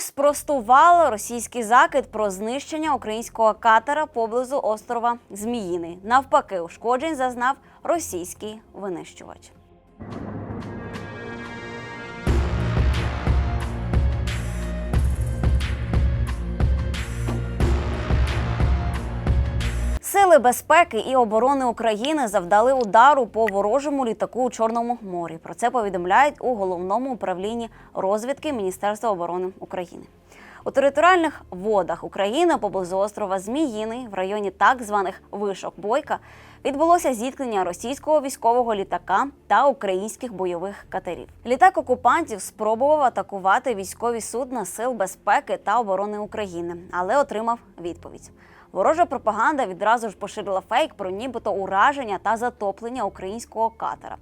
спростувало російський закид про знищення українського катера поблизу острова Зміїний. Навпаки, ушкоджень зазнав російський винищувач. Сили безпеки і оборони України завдали удару по ворожому літаку у Чорному морі. Про це повідомляють у головному управлінні розвідки Міністерства оборони України. У територіальних водах України поблизу острова Зміїний в районі так званих вишок Бойка відбулося зіткнення російського військового літака та українських бойових катерів. Літак окупантів спробував атакувати військові судна Сил безпеки та оборони України, але отримав відповідь. Ворожа пропаганда відразу ж поширила фейк про нібито ураження та затоплення українського катера.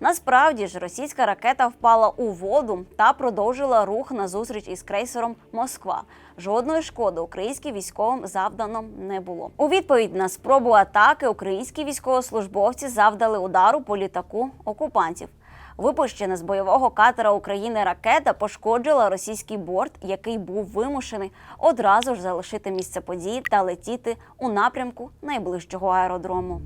Насправді ж російська ракета впала у воду та продовжила рух на зустріч із крейсером Москва. Жодної шкоди українським військовим завдано не було. У відповідь на спробу атаки українські військовослужбовці завдали удару по літаку окупантів. Випущена з бойового катера України ракета пошкоджила російський борт, який був вимушений одразу ж залишити місце події та летіти у напрямку найближчого аеродрому.